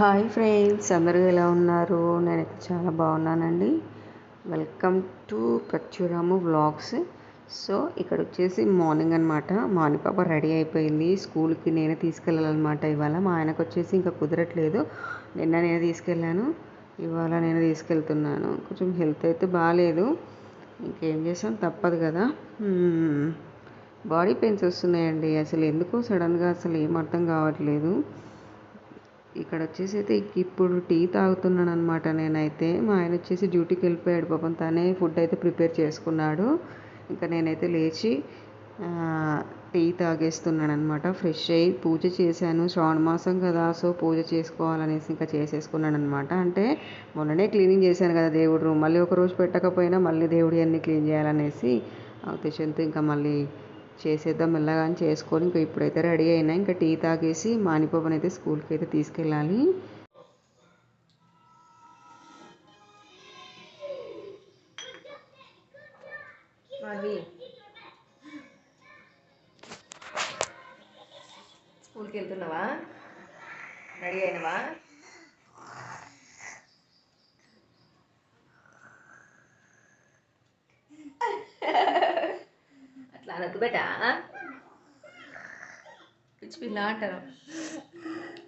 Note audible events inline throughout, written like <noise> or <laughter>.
Hi friends అందరూ ఎలా ఉన్నారు? నేనైతే చాలా బాగున్నానండి. వెల్కమ్ టు ప్రచురాము వ్లాగ్స్. సో ఇక్కడ వచ్చేసి మార్నింగ్ అనమాట మార్నింగ్ పాప రెడీ అయిపోయింది. స్కూల్కి నేనే తీసుకెళ్ళాలన్నమాట ఇవాళ. మా ఆయనకు వచ్చేసి ఇంకా కుదరట్లేదు. నిన్న నేను తీసుకెళ్ళాను. ఇవాళ నేను తీసుకెళ్తున్నాను. కొంచెం హెల్త్ అయితే బాగాలేదు ఇంకేం చేసాం తప్పదు కదా. బాడీ పెయిన్స్ వస్తున్నాయండి. అసలు ఎందుకో సడన్గా అసలు ఏం అర్థం కావట్లేదు. ఇక్కడ వచ్చేసి అయితే ఇప్పుడు టీ తాగుతున్నాను అనమాట నేనైతే. మా ఆయన వచ్చేసి డ్యూటీకి వెళ్ళిపోయాడు పాపం. తనే ఫుడ్ అయితే ప్రిపేర్ చేసుకున్నాడు. ఇంకా నేనైతే లేచి టీ తాగేస్తున్నాను అనమాట ఫ్రెష్ అయ్యి పూజ చేశాను. శ్రావణ మాసం కదా సో పూజ చేసుకోవాలనేసి ఇంకా చేసేసుకున్నాను అనమాట అంటే మొన్ననే క్లీనింగ్ చేశాను కదా దేవుడు రూమ్. మళ్ళీ ఒక రోజు పెట్టకపోయినా మళ్ళీ దేవుడి అన్నీ క్లీన్ చేయాలనేసి ఉద్దేశంతో ఇంకా మళ్ళీ చేసేద్దాం మెల్లగా అని చేసుకొని ఇంకా ఇప్పుడైతే రెడీ అయినా ఇంకా టీ తాగేసి మానిపాపని అయితే స్కూల్కి అయితే తీసుకెళ్ళాలి. స్కూల్కి వెళ్తున్నావా? రెడీ అయినవా? అట్లా అనద్దు బేటా? పిచ్చి పిల్ల అంటారు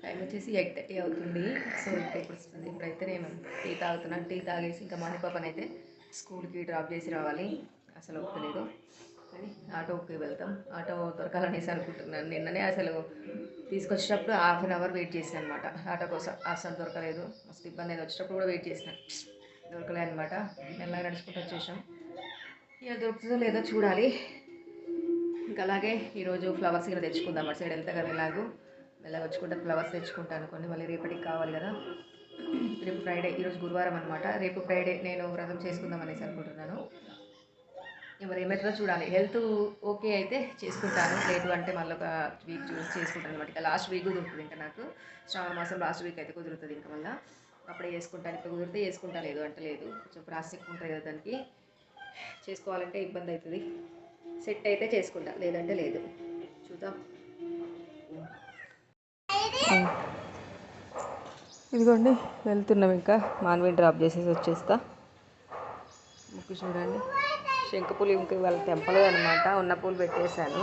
టైం వచ్చేసి ఎయిట్ థర్టీ అవుతుంది. సో ఇప్పుడు వస్తుంది. ఇప్పుడైతే నేను టీ తాగుతున్నాను టీ తాగేసి ఇంకా మనీ పాపని అయితే స్కూల్కి డ్రాప్ చేసి రావాలి. అసలు ఒప్పులేదు. కానీ ఆటోకి వెళ్తాం. ఆటో దొరకాలనేసి అనుకుంటున్నాను. నిన్ననే అసలు తీసుకొచ్చేటప్పుడు హాఫ్ అన్ అవర్ వెయిట్ చేసాను అనమాట ఆటో కోసం అసలు దొరకలేదు. మస్తు ఇబ్బంది అయితే వచ్చేటప్పుడు కూడా వెయిట్ చేసిన. దొరకలేదు అనమాట మెల్లగా నడుచుకుంటూ వచ్చేసాం. ఇక దొరుకుతుందో లేదో చూడాలి. ఇంకా అలాగే ఈరోజు ఫ్లవర్స్ ఇక్కడ తెచ్చుకుందాం. అటు సైడ్ వెళ్తా కదా ఎలాగో మెల్లగా వచ్చుకుంటే ఫ్లవర్స్ తెచ్చుకుంటాను. కొన్ని మళ్ళీ రేపటికి కావాలి కదా. రేపు ఫ్రైడే ఈరోజు గురువారం అనమాట రేపు ఫ్రైడే నేను వ్రతం చేసుకుందాం అనేసి అనుకుంటున్నాను. మరి ఏమవుతుందో చూడాలి. హెల్త్ ఓకే అయితే చేసుకుంటాను. లేదు అంటే మళ్ళీ ఒక వీక్ చూసి చేసుకుంటాను అనమాట ఇంకా లాస్ట్ వీక్ కుదురుతుంది ఇంకా నాకు. శ్రావణ మాసం లాస్ట్ వీక్ అయితే కుదురుతుంది ఇంకా మళ్ళీ. అప్పుడే చేసుకుంటాను ఇప్పుడు కుదిరితే చేసుకుంటా. లేదు అంటే లేదు. కొంచెం ప్రాసెస్ ఉంటుంది కదా దానికి. చేసుకోవాలంటే ఇబ్బంది అవుతుంది. సెట్ అయితే చేసుకుంటా. లేదంటే లేదు. చూద్దాం. ఇదిగోండి వెళ్తున్నాం ఇంకా. మాన్వీ డ్రాప్ చేసేసి వచ్చేస్తా. ముక్కు చూడండి. శంఖపూలు ఇంక ఇవాళ తెంపలేదు అనమాట ఉన్న పూలు పెట్టేశాను.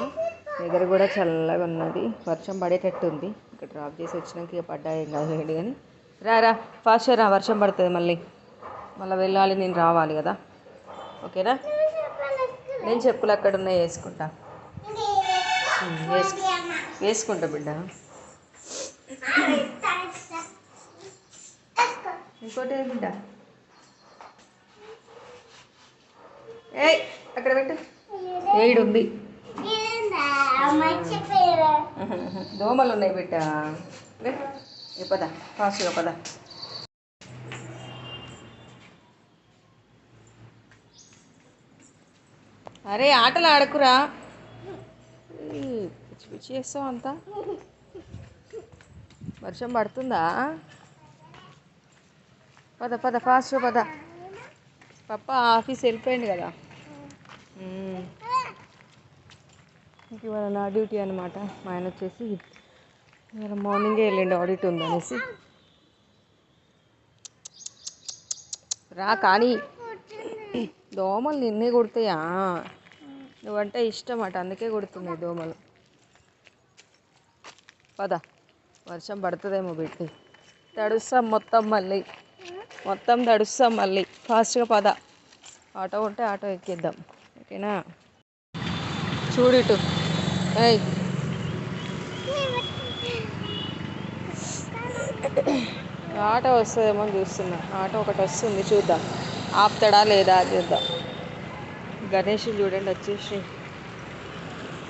దగ్గర కూడా చల్లగా ఉన్నది. వర్షం పడేటట్టు ఉంది. ఇంకా డ్రాప్ చేసి వచ్చినాక ఇక పడ్డా ఏం కాదు కానీ. రా రా. ఫాస్ట్ రా వర్షం పడుతుంది మళ్ళీ. మళ్ళీ వెళ్ళాలి నేను రావాలి కదా. ఓకేనా? నేను చెప్పులు అక్కడ ఉన్నాయి వేసుకుంటా. వేసు వేసుకుంటా బిడ్డ. ఇంకోటి ఏ బిడ్డ? ఏయ్ అక్కడ పెట్టు. ఏడు ఉంది దోమలు ఉన్నాయి బిడ్డ. లే, ఏ పద ఫాస్ట్గా పద. అరే ఆటలు ఆడకురా ఈ పిచ్చి పిచ్చి చేస్తావు అంతా. వర్షం పడుతుందా? పద పద ఫాస్ట్ పద. పప్ప ఆఫీస్ వెళ్ళిపోయింది కదా. ఇంక ఇవాళ నా డ్యూటీ అనమాట మా ఆయన వచ్చేసి ఇవాళ మార్నింగే వెళ్ళండి ఆడిట్ ఉందనేసి రా కానీ. దోమలు నిన్నే కొడతాయా? నువ్వంటే ఇష్టం అట అందుకే కొడుతున్నాయి దోమలు. పద వర్షం పడుతుందేమో పెట్టి తడుస్తాం మొత్తం మళ్ళీ. మొత్తం తడుస్తాం మళ్ళీ. ఫాస్ట్గా పద. ఆటో ఉంటే ఆటో ఎక్కిద్దాం. ఓకేనా? చూడిటు ఏయ్. ఆటో వస్తుందేమో అని చూస్తున్నా. ఆటో ఒకటి వస్తుంది చూద్దాం. ఆపుతాడా లేదా చూద్దాం. గణేష్ చూడండి వచ్చేసి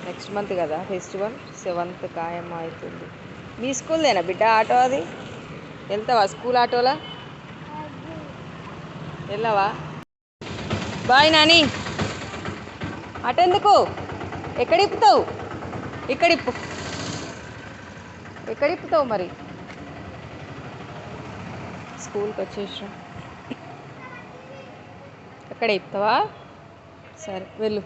నెక్స్ట్ మంత్ కదా ఫెస్టివల్ సెవెంత్ ఖాయం అవుతుంది. మీ స్కూల్దేనా బిడ్డ ఆటో అది? వెళ్తావా స్కూల్ ఆటోలా? వెళ్ళావా? బాయ్ నాని. అటెందుకు ఎక్కడ ఇప్పుతావు? ఎక్కడిప్పుతావు ఇప్పు. ఎక్కడ ఇప్పుతావు మరి? స్కూల్కి వచ్చేసాం ఎక్కడ ఇప్పుతావా సరే వెళ్ళు.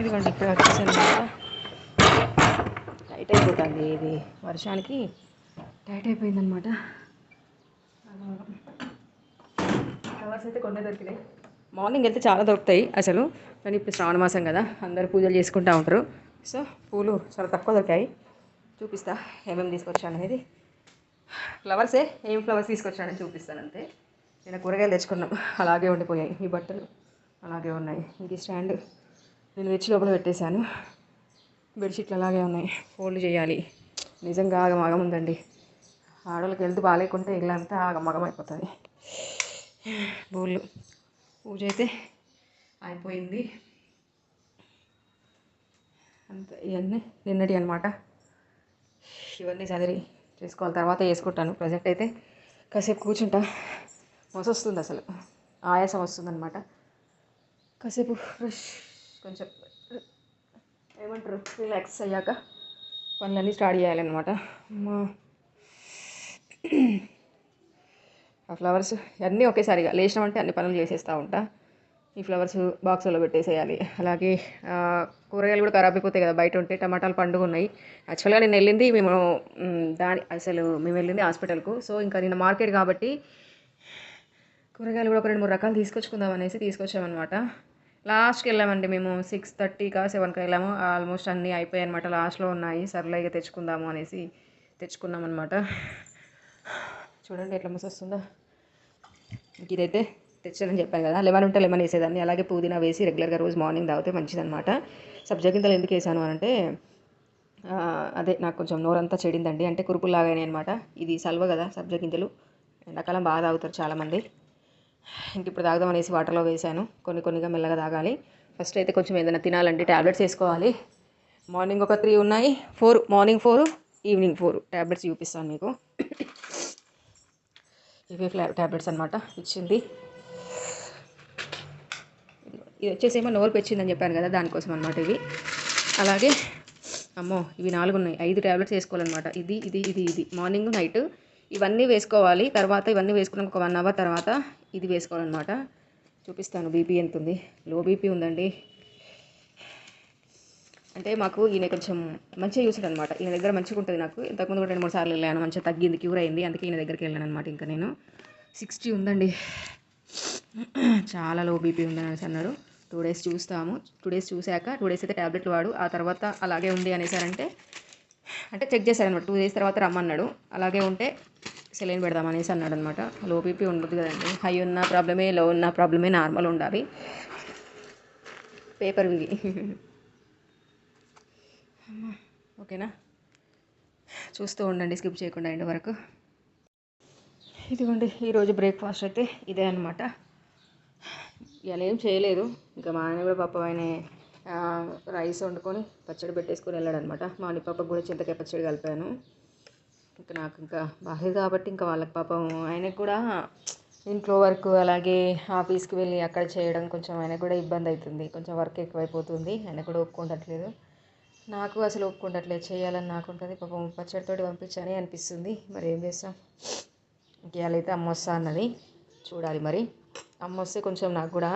ఇదిగోండి వచ్చేసాను టైట్ అయిపోతుంది ఇది వర్షానికి. టైట్ అయిపోయిందనమాట కవర్స్ అయితే కొన్ని దొరికినాయి. మార్నింగ్ అయితే చాలా దొరుకుతాయి అసలు. కానీ ఇప్పుడు శ్రావణ మాసం కదా అందరు పూజలు చేసుకుంటూ ఉంటారు. సో పూలు చాలా తక్కువ దొరికాయి. చూపిస్తా ఏమేమి తీసుకొచ్చాను అనేది. ఫ్లవర్సే ఏం? ఫ్లవర్స్ తీసుకొచ్చానని చూపిస్తాను అంతే. నేను కూరగాయలు తెచ్చుకున్నాం. అలాగే ఉండిపోయాయి ఈ బట్టలు. అలాగే ఉన్నాయి. ఇంక ఈ స్టాండ్ నేను తెచ్చి లోపల పెట్టేశాను. బెడ్షీట్లు అలాగే ఉన్నాయి. ఫోల్డ్ చేయాలి. నిజంగా ఆగమాగం ఉందండి. ఆడవాళ్ళకి వెళ్తూ బాగాలేకుంటే ఇల్లంతా ఆగమాగం అయిపోతుంది. బోళ్ళు. పూజ అయితే అయిపోయింది. అంత ఇవన్నీ నిన్నటి అనమాట ఇవన్నీ చదివి చేసుకోవాలి. తర్వాత వేసుకుంటాను. ప్రజెంట్ అయితే కాసేపు కూర్చుంటా. మోస వస్తుంది అసలు. ఆయాసం వస్తుంది అనమాట కాసేపు ఫ్రెష్ కొంచెం ఏమంటారు? రిలాక్స్ అయ్యాక పనులన్నీ స్టార్ట్ చేయాలన్నమాట. మా ఆ ఫ్లవర్స్ అన్నీ ఒకేసారిగా లేచినామంటే అన్ని పనులు చేసేస్తూ ఉంటా. ఈ ఫ్లవర్స్ బాక్స్లో పెట్టేసేయాలి. అలాగే కూరగాయలు కూడా ఖరాబ్ అయిపోతాయి కదా బయట ఉంటే టమాటాలు పండుగ ఉన్నాయి యాక్చువల్గా నేను వెళ్ళింది మేము దాని అసలు మేము వెళ్ళింది హాస్పిటల్కు. సో ఇంకా నిన్న మార్కెట్ కాబట్టి కూరగాయలు కూడా ఒక రెండు మూడు రకాలు తీసుకొచ్చుకుందాం అనేసి తీసుకొచ్చామన్నమాట. లాస్ట్కి వెళ్ళామండి మేము సిక్స్ థర్టీకా సెవెన్కి వెళ్ళాము. ఆల్మోస్ట్ అన్నీ అయిపోయాయి అనమాట లాస్ట్లో ఉన్నాయి. సర్లే ఇక తెచ్చుకుందాము అనేసి తెచ్చుకున్నాం అనమాట చూడండి ఎట్లా మస్తు వస్తుందా ఇదైతే తెచ్చానని చెప్పాను కదా. లెమన్ ఉంటే లెమన్ వేసేదాన్ని. అలాగే పుదీనా వేసి రెగ్యులర్గా రోజు మార్నింగ్ తాగితే మంచిదనమాట సబ్జా గింజలు ఎందుకు వేసాను అని అంటే అదే నాకు కొంచెం నోరంతా చెడిందండి. అంటే కురుపులాగానే అనమాట ఇది సల్వ కదా సబ్జా గింజలు. ఎండాకాలం బాగా తాగుతారు చాలామంది. ఇంక ఇప్పుడు తాగుదాం అనేసి వాటర్లో వేసాను. కొన్ని కొన్నిగా మెల్లగా తాగాలి. ఫస్ట్ అయితే కొంచెం ఏదైనా తినాలంటే ట్యాబ్లెట్స్ వేసుకోవాలి. మార్నింగ్ ఒక త్రీ ఉన్నాయి. Four morning four evening four tablets చూపిస్తాను మీకు. <coughs> ఇవే ఫ్లా ట్యాబ్లెట్స్ అనమాట ఇచ్చింది. ఇది వచ్చేసేమో నోరు పెచ్చిందని చెప్పాను కదా దానికోసం అనమాట ఇవి. అలాగే అమ్మో ఇవి నాలుగు ఉన్నాయి. ఐదు ట్యాబ్లెట్స్ వేసుకోవాలన్నమాట. ఇది ఇది ఇది ఇది. మార్నింగ్ నైట్ ఇవన్నీ వేసుకోవాలి. తర్వాత ఇవన్నీ వేసుకున్నాక ఒక వన్ అవర్ తర్వాత ఇది వేసుకోవాలన్నమాట. చూపిస్తాను బీపీ ఎంత ఉంది లో బీపీ ఉందండి. అంటే మాకు ఈయన కొంచెం మంచిగా చూసాడు అనమాట ఈయన దగ్గర మంచిగా ఉంటుంది నాకు. ఇంతకుముందు కూడా రెండు మూడు సార్లు వెళ్ళాను. మంచిగా తగ్గింది క్యూర్ అయింది. అందుకే ఈయన దగ్గరికి వెళ్ళాను అనమాట ఇంకా నేను. సిక్స్టీ ఉందండి. చాలా లో బీపీ ఉందని అనేసి అన్నాడు టూ డేస్ చూస్తాము. టూ డేస్ చూశాక టూ డేస్ అయితే ట్యాబ్లెట్లు వాడు. ఆ తర్వాత అలాగే ఉంది అనేసారంటే అంటే చెక్ చేశారనమాట టూ డేస్ తర్వాత రమ్మన్నాడు. అలాగే ఉంటే సెలైన్ పెడదాం అనేసి అన్నాడు అనమాట లో బీపీ ఉండదు కదండి. హై ఉన్న ప్రాబ్లమే లో ఉన్న ప్రాబ్లమే నార్మల్ ఉండాలి. పేపర్ ఉంది. ఓకేనా? చూస్తూ ఉండండి స్కిప్ చేయకుండా ఎండ్ వరకు ఇదిగోండి ఈరోజు బ్రేక్ఫాస్ట్ అయితే ఇదే అనమాట ఇలా ఏం చేయలేదు. ఇంకా మా ఆయన కూడా పాపం ఆయన రైస్ వండుకొని పచ్చడి పెట్టేసుకొని వెళ్ళాడు అనమాట మా పాపకు కూడా చింతకాయ పచ్చడి కలిపాను. ఇంకా నాకు ఇంకా బాగాలేదు కాబట్టి ఇంకా వాళ్ళకి పాపం ఆయనకు కూడా ఇంట్లో వర్క్ అలాగే ఆఫీస్కి వెళ్ళి అక్కడ చేయడం కొంచెం ఆయనకు కూడా ఇబ్బంది అవుతుంది. కొంచెం వర్క్ ఎక్కువైపోతుంది. ఆయన కూడా ఒప్పుకోవట్లేదు నాకు అసలు ఒప్పుకోవట్లేదు చేయాలని నాకు ఉంటుంది. పాపం పచ్చడితోటి పంపించాలి అనిపిస్తుంది. మరి ఏం చేస్తాం? ఇంకేళ్ళైతే అమ్మ వస్తా అన్నది. చూడాలి మరి. అమ్మ వస్తే కొంచెం నాకు కూడా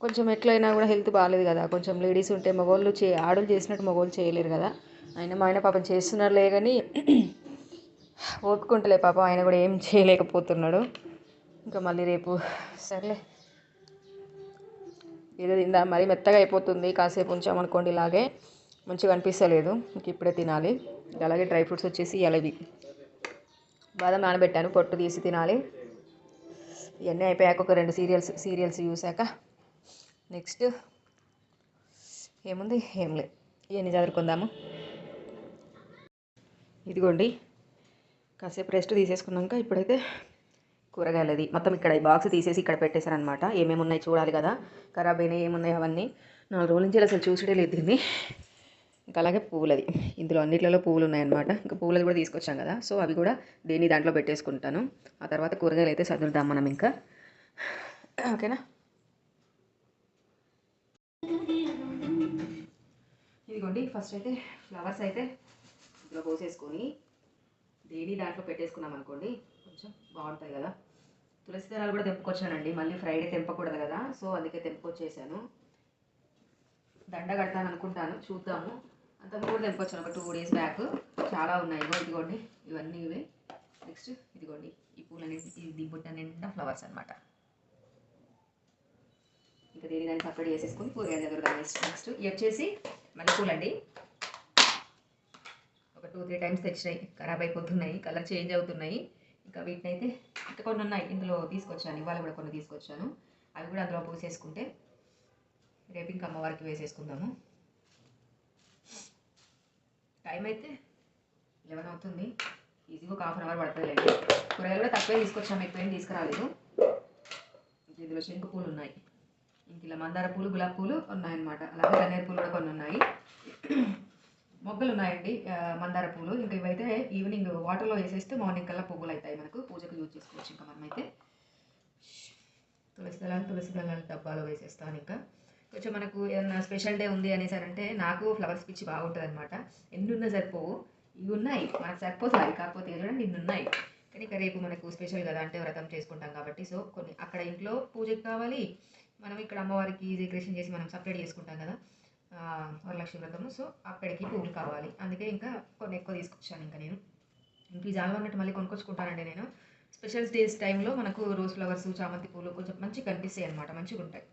కొంచెం ఎట్లయినా కూడా హెల్త్ బాగాలేదు కదా. కొంచెం లేడీస్ ఉంటే మగవాళ్ళు చే ఆడలు చేసినట్టు మగవాళ్ళు చేయలేరు కదా. ఆయన మా ఆయన పాపం చేస్తున్నారులే కానీ <clears throat> ఓపుకుంటలే పాపం. ఆయన కూడా ఏం చేయలేకపోతున్నాడు. ఇంకా మళ్ళీ రేపు సర్లే. ఏదో తిందా. మరి మెత్తగా అయిపోతుంది. కాసేపు ఉంచామనుకోండి ఇలాగే. మంచిగా అనిపిస్తలేదు. ఇంక ఇప్పుడే తినాలి. అలాగే డ్రై ఫ్రూట్స్ వచ్చేసి ఎలవి. బాదం నానబెట్టాను. పొట్టు తీసి తినాలి. ఇవన్నీ అయిపోయాక ఒక రెండు సీరియల్స్ సీరియల్స్ చూశాక నెక్స్ట్ ఏముంది? ఏం లేదు ఇవన్నీ చదువుకుందాము. ఇదిగోండి. కాసేపు రెస్ట్ తీసేసుకున్నాక ఇప్పుడైతే కూరగాయలది. మొత్తం ఇక్కడ ఈ బాక్స్ తీసేసి ఇక్కడ పెట్టేశారనమాట ఏమేమి ఉన్నాయి చూడాలి కదా. ఖరాబ్ అయినాయి ఏమున్నాయి అవన్నీ. నాలుగు రోజుల నుంచి అసలు చూసుడే లేదు దీన్ని. ఇంకా అలాగే పువ్వులది. ఇందులో అన్నిట్లలో పువ్వులు ఉన్నాయన్నమాట ఇంకా పువ్వులది కూడా తీసుకొచ్చాం కదా. సో అవి కూడా దేని దాంట్లో పెట్టేసుకుంటాను. ఆ తర్వాత కూరగాయలు అయితే సదురుదాం మనం ఇంకా. ఓకేనా? ఇదిగోండి ఫస్ట్ అయితే ఫ్లవర్స్ అయితే ఇందులో పోసేసుకొని దేని దాంట్లో పెట్టేసుకున్నాం అనుకోండి కొంచెం బాగుంటాయి కదా. తులసి దళాలు కూడా తెంపుకొచ్చానండి. మళ్ళీ ఫ్రైడే తెంపకూడదు కదా. సో అందుకే తెంపుకొచ్చేసాను. దండ కడతాను అనుకుంటాను చూద్దాము. అంతకు కూడా తెంపుకొచ్చాను ఒక టూ డేస్ బ్యాక్ చాలా ఉన్నాయి. ఇగో ఇదిగోండి. ఇవన్నీ ఇవే. నెక్స్ట్ ఇదిగోండి. ఈ పూలన్నీ ఇది బుట్ట నిండా ఫ్లవర్స్ అనమాట ఇంకా దేని దాన్ని సపరేట్ చేసేసుకొని కూరగాయల దగ్గర నెక్స్ట్ నెక్స్ట్ ఇవి వచ్చేసి మల్లెపూలండి ఒక టూ త్రీ టైమ్స్ తెచ్చినాయి. ఖరాబ్ అయిపోతున్నాయి. కలర్ చేంజ్ అవుతున్నాయి. ఇంకా వీటిని అయితే ఇంకా కొన్ని ఉన్నాయి. ఇందులో తీసుకొచ్చాను. ఇవాళ కూడా కొన్ని తీసుకొచ్చాను. అవి కూడా అందులో పూసేసుకుంటే రేపు ఇంకా అమ్మవారికి వేసేసుకుందాము. టైం అయితే లెవెన్ అవుతుంది. ఈజీగా ఒక హాఫ్ అన్ అవర్ పడుతుందిలేండి కూరగాయలు కూడా తక్కువే తీసుకొచ్చాము ఎక్కువేం తీసుకురాలేదు. ఇందులో శంకు పూలు ఉన్నాయి. ఇంక ఇలా మందార పూలు గులాబీ పూలు ఉన్నాయన్నమాట. అలాగే గన్నేరు పూలు కూడా కొన్ని ఉన్నాయి. మొగ్గలు ఉన్నాయండి మందార పూలు. ఇంకా ఇవైతే ఈవినింగ్ వాటర్లో వేసేస్తే మార్నింగ్ కల్లా పువ్వులు అవుతాయి మనకు. పూజకు యూజ్ చేసుకోవచ్చు ఇంకా మనమైతే. తులసి దళాలు తులసి దళాలు డబ్బాలో వేసేస్తాను ఇంకా. కొంచెం మనకు ఏదన్నా స్పెషల్ డే ఉంది అనేసారంటే నాకు ఫ్లవర్స్ పిచ్చి బాగుంటుంది అనమాట ఎన్ని ఉన్నా సరిపోవు. ఇవి ఉన్నాయి. మనకు సరిపోతాయి. కాకపోతే చూడండి ఇన్ని ఉన్నాయి. కానీ ఇక రేపు మనకు స్పెషల్ కదా అంటే వ్రతం చేసుకుంటాం కాబట్టి సో కొన్ని అక్కడ ఇంట్లో పూజకి కావాలి. మనం ఇక్కడ అమ్మవారికి డెకరేషన్ చేసి మనం సపరేట్ చేసుకుంటాం కదా వరలక్ష్మి వ్రతము. సో అక్కడికి పువ్వులు కావాలి. అందుకే ఇంకా కొన్ని ఎక్కువ తీసుకొచ్చాను ఇంకా నేను. ఇంక ఈ జాగా ఉన్నట్టు మళ్ళీ కొనుక్కొచ్చుకుంటానండి నేను. స్పెషల్ డేస్ టైంలో మనకు రోజ్ ఫ్లవర్స్ చామంతి పూలు కొంచెం మంచిగా కనిపిస్తాయి అనమాట మంచిగా ఉంటాయి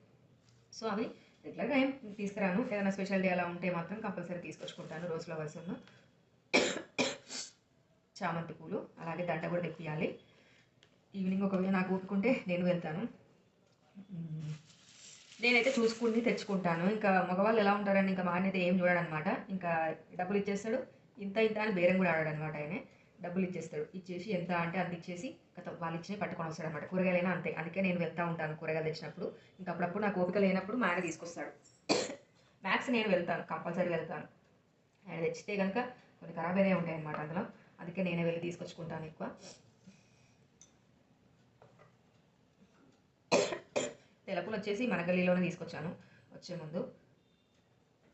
సో అవి ఎట్లాగా ఏం తీసుకురాను. ఏదైనా స్పెషల్ డే అలా ఉంటే మాత్రం కంపల్సరీ తీసుకొచ్చుకుంటాను రోజ్ ఫ్లవర్స్ ఉన్న. చామంతి పూలు అలాగే దండ కూడా తెప్పియాలి ఈవినింగ్ ఒకవేళ నాకు ఊపుకుంటే నేను వెళ్తాను. నేనైతే చూసుకుని తెచ్చుకుంటాను. ఇంకా మగవాళ్ళు ఎలా ఉంటారని ఇంకా మా ఆయన అయితే ఏం చూడడనమాట. ఇంకా డబ్బులు ఇచ్చేస్తాడు. ఇంత ఇంత అని బేరం కూడా ఆడాడనమాట ఆయన. డబ్బులు ఇచ్చేస్తాడు ఇచ్చేసి ఎంత అంటే అంత ఇచ్చేసి గత వాళ్ళు ఇచ్చినవి పట్టుకొని వస్తాడు అనమాట కూరగాయలైనా అంతే. అందుకే నేను వెళ్తూ ఉంటాను కూరగాయలు తెచ్చినప్పుడు. ఇంకా అప్పుడప్పుడు నాకు ఓపిక లేనప్పుడు మా ఆయన తీసుకొస్తాడు. మ్యాథ్స్ నేను వెళ్తాను కంపల్సరీ వెళ్తాను. ఆయన తెచ్చితే కనుక కొన్ని ఖరాబ్ అయినా ఉంటాయి అనమాట అందులో. అందుకే నేనే వెళ్ళి తీసుకొచ్చుకుంటాను ఎక్కువ. తెలపులు వచ్చేసి మన గల్లీలోనే తీసుకొచ్చాను. వచ్చే ముందు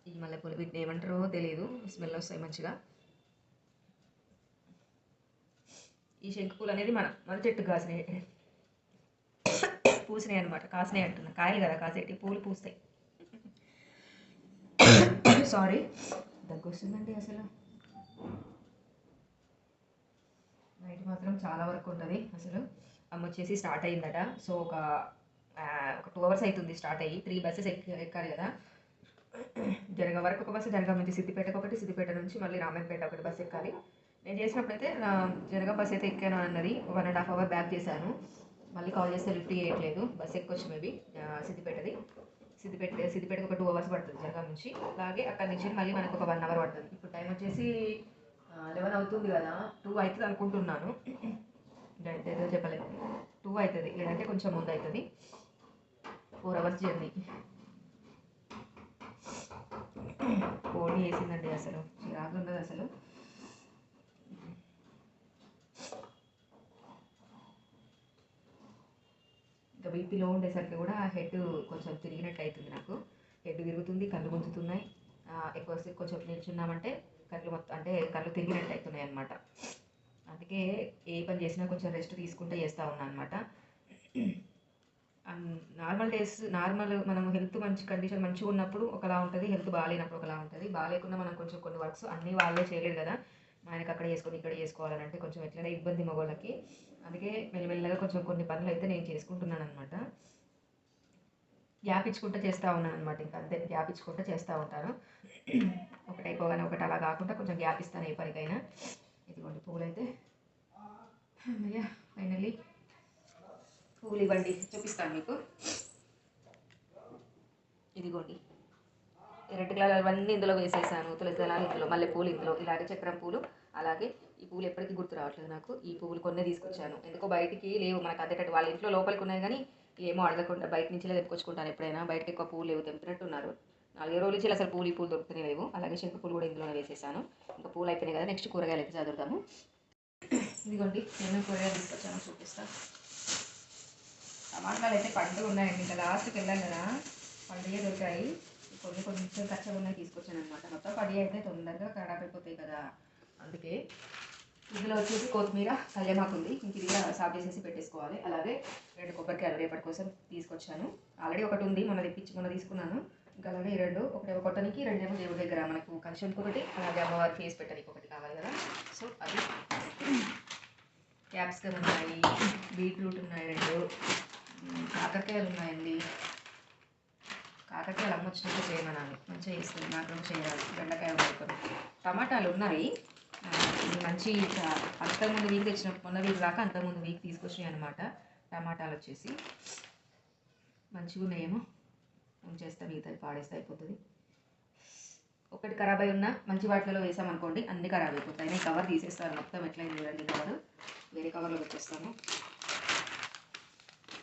ఈ మల్లెపూలు వీటిని ఏమంటారో తెలియదు స్మెల్ వస్తాయి మంచిగా. ఈ శంకుపూలు అనేది మన మన చెట్టు కాసినాయి. పూసినాయి అనమాట కాసినాయి అంటున్నా. కాయలు కదా కాసేటి పూలు పూస్తాయి. సారీ దగ్గు వస్తుందండి అసలు. నైట్ మాత్రం చాలా వరకు ఉంటుంది అసలు. అమ్మ వచ్చేసి స్టార్ట్ అయిందట. సో ఒక ఒక టూ అవర్స్ అవుతుంది స్టార్ట్ అయ్యి. త్రీ బస్సెస్ ఎక్క ఎక్కాలి కదా. జనగాం వరకు ఒక బస్సు జనగా నుంచి సిద్దిపేటకు ఒకటి సిద్దిపేట నుంచి మళ్ళీ రామాయణపేట ఒకటి బస్సు ఎక్కాలి. నేను చేసినప్పుడైతే అయితే బస్ అయితే ఎక్కాను అన్నది. One and half hour back చేశాను. మళ్ళీ కాల్ చేస్తే లిఫ్ట్ చేయట్లేదు బస్ ఎక్కొచ్చు మేబీ సిద్దిపేటది. సిద్దిపేట సిద్దిపేటకు ఒక టూ అవర్స్ పడుతుంది జనగా నుంచి. అలాగే అక్కడి నుంచి మళ్ళీ మనకు ఒక వన్ అవర్ పడుతుంది. ఇప్పుడు టైం వచ్చేసి లెవెన్ అవుతుంది కదా. టూ అవుతుంది అనుకుంటున్నాను. ఏదో చెప్పలేదు. టూ అవుతుంది. లేదంటే కొంచెం ముందు అవుతుంది. ఫోర్ అవర్స్ జర్నీ ఫోన్ వేసిందండి అసలు. చిరాకు ఉండదు అసలు. ఇంకా బీపీలో ఉండేసరికి కూడా హెడ్ కొంచెం తిరిగినట్టు అవుతుంది నాకు. హెడ్ తిరుగుతుంది కళ్ళు గుంజుతున్నాయి. ఎక్కువసేపు కొంచెం నిల్చున్నామంటే కళ్ళు మొత్తం అంటే కళ్ళు తిరిగినట్టు అవుతున్నాయి అనమాట అందుకే ఏ పని చేసినా కొంచెం రెస్ట్ తీసుకుంటే చేస్తూ ఉన్నాను అనమాట నార్మల్ డేస్ నార్మల్ మనం హెల్త్ మంచి కండిషన్ మంచిగా ఉన్నప్పుడు ఒకలా ఉంటుంది హెల్త్ బాగాలేనప్పుడు ఒకలా ఉంటుంది. బాగాలేకుండా మనం కొంచెం కొన్ని వర్క్స్ అన్నీ వాళ్ళే చేయలేరు కదా. మా ఆయనకి అక్కడ చేసుకొని ఇక్కడ చేసుకోవాలని అంటే కొంచెం ఎట్లనే ఇబ్బంది మగవాళ్ళకి. అందుకే మెల్లమెల్లగా కొంచెం కొన్ని పనులు అయితే నేను చేసుకుంటున్నాను అనమాట గ్యాప్ ఇచ్చుకుంటూ చేస్తూ ఉన్నాను అనమాట ఇంకా అంతే. గ్యాప్ ఇచ్చుకుంటూ చేస్తూ ఉంటాను. <clears throat> ఒకటి అయిపోగానే ఒకటి అలా కాకుండా కొంచెం గ్యాప్ ఇస్తాను ఏ పనికైనా. ఇదిగోండి పువ్వులు అయితే అమ్మయ్య ఫైనల్లీ పువ్వులు ఇవ్వండి చూపిస్తాను మీకు. ఇదిగోండి. రెడ్ కలర్ అవన్నీ ఇందులో వేసేసాను. తులసి దళాలు ఇందులో మళ్ళీ పూలు ఇందులో ఇలాగే చక్రం పూలు అలాగే ఈ పూలు ఎప్పటికీ గుర్తు రావట్లేదు నాకు. ఈ పువ్వులు కొన్నే తీసుకొచ్చాను. ఎందుకో బయటికి లేవు. మనకు అందేటట్టు వాళ్ళ ఇంట్లో లోపలికి ఉన్నాయి కానీ ఏమో అడగకుండా బయట నుంచి తెంపుకొచ్చుకుంటాను ఎప్పుడైనా. బయటకి ఎక్కువ పూలు లేవు తెంపినట్టున్నారు నాలుగు రోజుల నుంచి అసలు పూలు ఈ పూలు దొరుకుతూనే లేవు. అలాగే శంకు పూలు కూడా ఇందులోనే వేసేసాను. ఇంకా పూలు అయిపోయినాయి కదా నెక్స్ట్ కూరగాయలు అయితే చదువుతాము ఇదిగోండి నేను కూరగాయలు తీసుకొచ్చాను చూపిస్తాను టమాటాలు అయితే పండుగ ఉన్నాయండి. ఇంకా లాస్ట్కి వెళ్ళాం కదా. పండుగే దొరికాయి. కొన్ని కొంచెం కచ్చగా ఉన్నాయి తీసుకొచ్చాను అనమాట మొత్తం పడి అయితే తొందరగా ఖరాబ్ అయిపోతాయి కదా. అందుకే ఇందులో వచ్చేసి కొత్తిమీర కళ్యామాకు ఉంది. ఇంక ఇది కూడా సాఫ్ చేసేసి పెట్టేసుకోవాలి. అలాగే రెండు కొబ్బరికాయలు రేపటి కోసం తీసుకొచ్చాను. ఆల్రెడీ ఒకటి ఉంది మొన్న తెప్పించి మొన్న తీసుకున్నాను. ఇంకా అలాగే ఈ రెండు ఒకటేమో కొట్టనికి రెండేమో దేవుడి దగ్గర మనకు కలిసి ఒకటి అలాగే అమ్మవారి ఫేస్ పెట్టడానికి ఒకటి కావాలి కదా. సో అది క్యాప్సికమ్ ఉన్నాయి బీట్రూట్ ఉన్నాయి రెండు కాకరకాయలు ఉన్నాయండి. కాకరకాయలు అమ్మ వచ్చినట్టు చేయమనాలి మంచిగా వేస్తుంది నాకు చేయాలి. బెండకాయ ఉన్నాయి కొన్ని టమాటాలు ఉన్నాయి. మంచి అంతకుముందు వీక్ తెచ్చిన మొన్న వీక్ దాకా అంతకుముందు వీక్ తీసుకొచ్చినాయి అనమాట టమాటాలు వచ్చేసి. మంచిగా ఉన్నాయేమో. ఉంచేస్తా మిగతాది పాడేస్తే అయిపోతుంది. ఒకటి ఖరాబ్ అయి ఉన్నా మంచి వాటిలో వేసామనుకోండి అన్ని ఖరాబ్ అయిపోతాయి. నేను కవర్ తీసేస్తాను. మొత్తం ఎట్లయింది చూడండి కవర్ వేరే కవర్లో వచ్చేస్తాను.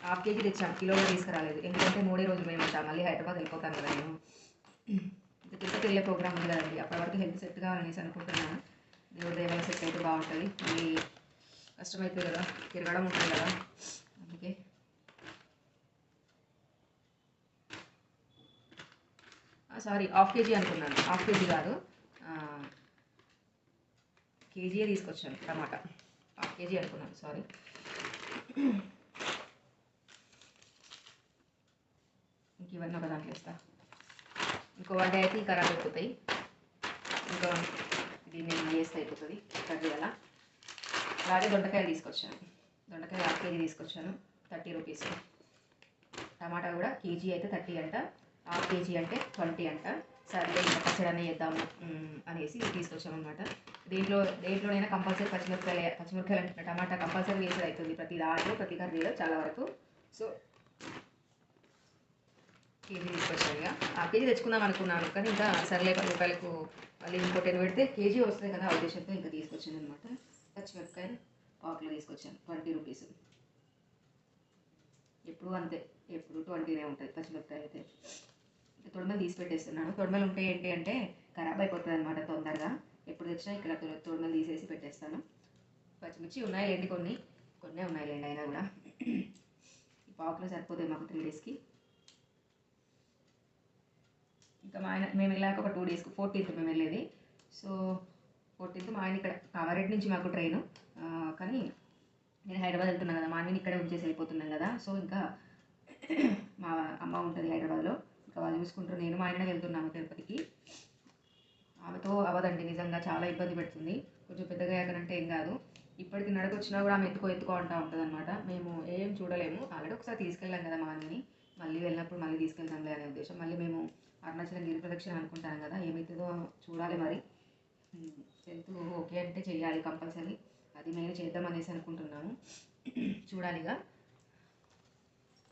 హాఫ్ కేజీ తెచ్చాం. కిలోలో తీసుకురాలేదు. ఎందుకంటే మూడే రోజులు మేము ఉంటాం. మళ్ళీ హైదరాబాద్ వెళ్ళిపోతాను కదా నేను. ఇంకా తిరుపతి వెళ్ళే ప్రోగ్రామ్ ఉంది కదండి. అప్పటి వరకు హెల్త్ సెట్ కావాలనేసి అనుకుంటున్నాను. దేవుడి సెట్ అయితే బాగుంటుంది. మళ్ళీ కష్టమవుతుంది కదా తిరగడం ఉంటుంది కదా. అందుకే సారీ హాఫ్ కేజీ అనుకున్నాను. హాఫ్ కేజీ కాదు. కేజీయే తీసుకొచ్చాను టమాటా. హాఫ్ కేజీ అనుకున్నాను సారీ ఇంక ఇవన్నీ ఒక దాంట్లో వేస్తా. ఇంకో వన్ డే అయితే ఈ ఖరాబ్ అయిపోతాయి. ఇంకా దీన్ని వేస్తే అయిపోతుంది. కర్రీ అలా అలాగే దొండకాయలు తీసుకొచ్చాను. దొండకాయ హాఫ్ కేజీ తీసుకొచ్చాను. Thirty rupees. టమాటా కూడా కేజీ అయితే థర్టీ అంట. హాఫ్ కేజీ అంటే ట్వంటీ అంట. సర్లే పచ్చడి వేద్దాము చేద్దాము మ్, అనేసి తీసుకొచ్చామన్నమాట. దీంట్లో దేంట్లోనైనా కంపల్సరీ పచ్చిమిరపకాయలు పచ్చిమిరపకాయలు అంటే టమాటా కంపల్సరీ వేసేది అవుతుంది ప్రతి దాంట్లో ప్రతి కర్రీలో చాలా వరకు. సో కేజీ తీసుకొచ్చాను ఇక. ఆ కేజీ తెచ్చుకుందాం అనుకున్నాను కానీ ఇంకా సర్లే పది రూపాయలకు మళ్ళీ ఇంకో టెన్ పెడితే కేజీ వస్తుంది కదా ఆ ఉద్దేశంతో ఇంకా తీసుకొచ్చాను అనమాట పచ్చిమిరపకాయలు పావుకిలో తీసుకొచ్చాను ట్వంటీ రూపీస్. ఎప్పుడు అంతే ఎప్పుడు ట్వంటీనే ఉంటుంది పచ్చిమిరపకాయ అయితే. ఇంకా తొడమలు తీసి పెట్టేస్తున్నాను. తొడమలు ఉంటే ఏంటి అంటే ఖరాబ్ అయిపోతుంది అనమాట తొందరగా. ఎప్పుడు తెచ్చినా ఇక్కడ తొడమలు తీసేసి పెట్టేస్తాను. పచ్చిమిర్చి ఉన్నాయి లేండి కొన్ని? కొన్నే ఉన్నాయి లేండి అయినా కూడా. ఈ పావుకిలో సరిపోతాయి మాకు త్రీ డేస్కి ఇంకా మా ఆయన మేము వెళ్ళాక ఒక టూ డేస్కి ఫోర్టీన్త్ మేము వెళ్ళేది. సో ఫోర్టీన్త్ మా ఆయన ఇక్కడ కామారెడ్డి నుంచి మాకు ట్రైన్ కానీ నేను హైదరాబాద్ వెళ్తున్నాను కదా మా ఆయన ఇక్కడే ఉంచేసి వెళ్ళిపోతున్నాను కదా. సో ఇంకా <clears throat> మా అమ్మ ఉంటుంది హైదరాబాద్లో. ఇంకా వాళ్ళు చూసుకుంటారు నేను మా ఆయన వెళ్తున్నాము తిరుపతికి. ఆమెతో అవదండి నిజంగా చాలా ఇబ్బంది పెడుతుంది. కొంచెం పెద్దగా అయ్యాకనంటే ఏం కాదు. ఇప్పటికి నడకొచ్చినా కూడా ఆమె ఎత్తుకో ఎత్తుకో అంటూ ఉంటుంది అనమాట మేము ఏం చూడలేము. ఆల్రెడీ ఒకసారి తీసుకెళ్ళాం కదా మా అన్నని. మళ్ళీ వెళ్ళినప్పుడు మళ్ళీ తీసుకెళ్తాంలే అనే ఉద్దేశం. మళ్ళీ మేము అరుణాచలం గిరి ప్రదక్షిణ అనుకుంటాను కదా ఏమవుతుందో చూడాలి మరి. టెన్త్ ఓకే అంటే చేయాలి కంపల్సరీ. అది మేము చేద్దాం అనేసి అనుకుంటున్నాను. చూడాలిగా.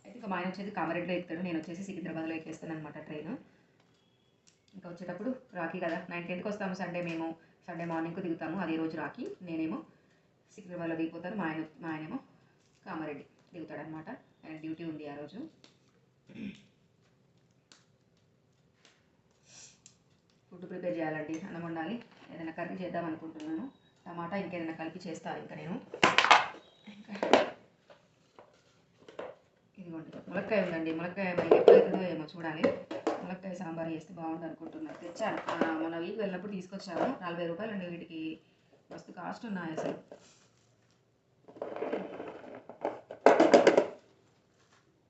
అయితే ఇంకా మా ఆయన వచ్చేసి కామారెడ్డిలో ఎక్కుతాడు. నేను వచ్చేసి సికింద్రాబాద్లో ఎక్కేస్తాను అనమాట ట్రైన్. ఇంకా వచ్చేటప్పుడు రాఖీ కదా. నైన్ నైన్టీన్త్కి వస్తాము సండే మేము. సండే మార్నింగ్కు దిగుతాము. అదే రోజు రాఖీ. నేనేమో సికింద్రాబాద్లో దిగిపోతాను. మా ఆయన మా ఆయనేమో కామారెడ్డి దిగుతాడనమాట ఆయన డ్యూటీ ఉంది ఆ రోజు. ఫుడ్ ప్రిపేర్ చేయాలండి అన్నం వండాలి. ఏదైనా కర్రీ చేద్దాం అనుకుంటున్నాను. టమాటా ఇంకేదైనా కలిపి చేస్తాను ఇంకా నేను. ఇదిగోండి ములక్కాయ ఉందండి. ములక్కాయ ఎప్పుడైతుందో ఏమో చూడాలి. ములక్కాయ సాంబార్ చేస్తే బాగుంటుంది అనుకుంటున్నాను తెచ్చాను. మన మొన్న వీక్ వెళ్ళినప్పుడు తీసుకొచ్చాను నలభై రూపాయలు అండి వీటికి. మస్తు కాస్ట్ ఉన్నాయి అసలు.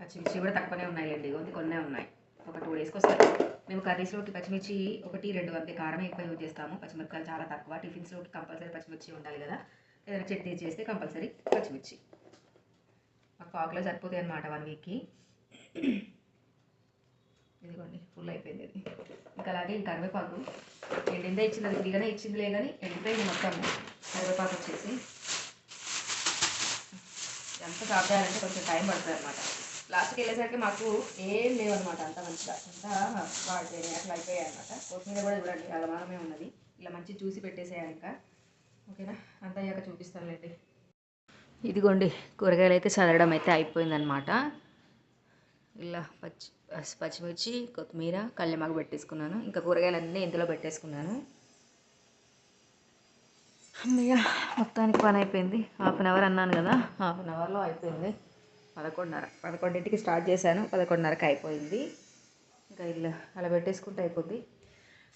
పచ్చిమిర్చి కూడా తక్కువనే ఉన్నాయిలేండి కొద్ది కొన్నే ఉన్నాయి. ఒక టూ డేస్కి వస్తారు. మేము కర్రీస్లోకి పచ్చిమిర్చి ఒకటి రెండు అంతే కారమే ఎక్కువ యూజ్ చేస్తాము. పచ్చిమిరపకాయలు చాలా తక్కువ. టిఫిన్స్లోకి కంపల్సరీ పచ్చిమిర్చి ఉండాలి కదా. ఏదైనా చట్నీ చేస్తే కంపల్సరీ పచ్చిమిర్చి. మాకు పాకులో సరిపోతాయి అనమాట వన్ వీక్కి. ఇదిగోండి ఫుల్ అయిపోయింది ఇది. ఇంకా అలాగే ఈ కరివేపాకు. ఎండిందే ఇచ్చింది అది ఫ్రీగానే ఇచ్చిందిలే కానీ ఎండిపోయింది మొత్తం కరివేపాకు వచ్చేసి. ఎంత సాఫ్ చేయాలంటే కొంచెం టైం పడుతుంది అనమాట లాస్ట్కి వెళ్ళేసరికి మాకు ఏం లేవన్నమాట అంత మంచిగా. అంతా వాడితే అట్లా అయిపోయాయి అనమాట కొత్తిమీర కూడా చూడండి అలమానమే ఉన్నది. ఇలా మంచి చూసి పెట్టేసేయాలి ఇంకా. ఓకేనా? అంత అయ్యాక చూపిస్తానులేండి. ఇదిగోండి కూరగాయలు అయితే చదవడం అయితే అయిపోయిందనమాట ఇలా పచ్చి పచ్చి- పచ్చిమిర్చి కొత్తిమీర కళ్ళెమాకు పెట్టేసుకున్నాను. ఇంకా కూరగాయలు అన్నీ ఇందులో పెట్టేసుకున్నాను. అమ్మయ్య మొత్తానికి పని అయిపోయింది. హాఫ్ అన్ అవర్ అన్నాను కదా హాఫ్ అన్ అవర్లో అయిపోయింది. పదకొండున్నర. పదకొండింటికి స్టార్ట్ చేశాను. పదకొండున్నరకి అయిపోయింది. ఇంకా ఇల్లు అలా పెట్టేసుకుంటే అయిపోద్ది.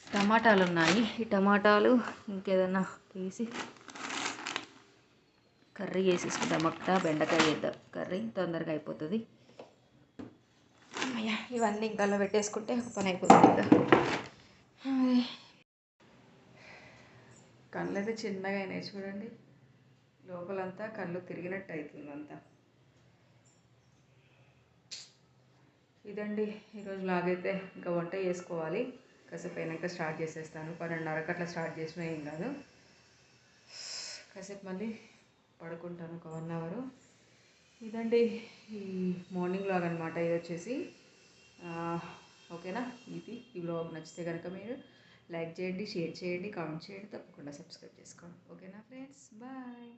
టమాటాలు ఉన్నాయి ఈ టమాటాలు ఇంకేదన్నా తీసి కర్రీ వేసేసుకుందాం అక్కడ బెండకాయ వేద్దాం కర్రీ తొందరగా అయిపోతుంది. ఇవన్నీ ఇంకా అలా పెట్టేసుకుంటే ఒక పని అయిపోతుంది ఇంకా. కళ్ళు అయితే చిన్నగా అయినాయి చూడండి. లోపలంతా కళ్ళు తిరిగినట్టు అవుతుంది అంతా. ఇదండి ఈరోజు లాగైతే ఇంకా వంట చేసుకోవాలి. కాసేపు అయినాక స్టార్ట్ చేసేస్తాను. పన్నెండున్నరకు అట్లా స్టార్ట్ చేసినా ఏం కాదు. కాసేపు మళ్ళీ పడుకుంటాను ఒక వన్ అవర్ ఇదండి ఈ మార్నింగ్ లాగ్ అనమాట ఇది వచ్చేసి ఓకేనా? ఇది ఈ బ్లాగ్ నచ్చితే కనుక మీరు లైక్ చేయండి షేర్ చేయండి కామెంట్ చేయండి. తప్పకుండా సబ్స్క్రైబ్ చేసుకోండి. ఓకేనా ఫ్రెండ్స్ బాయ్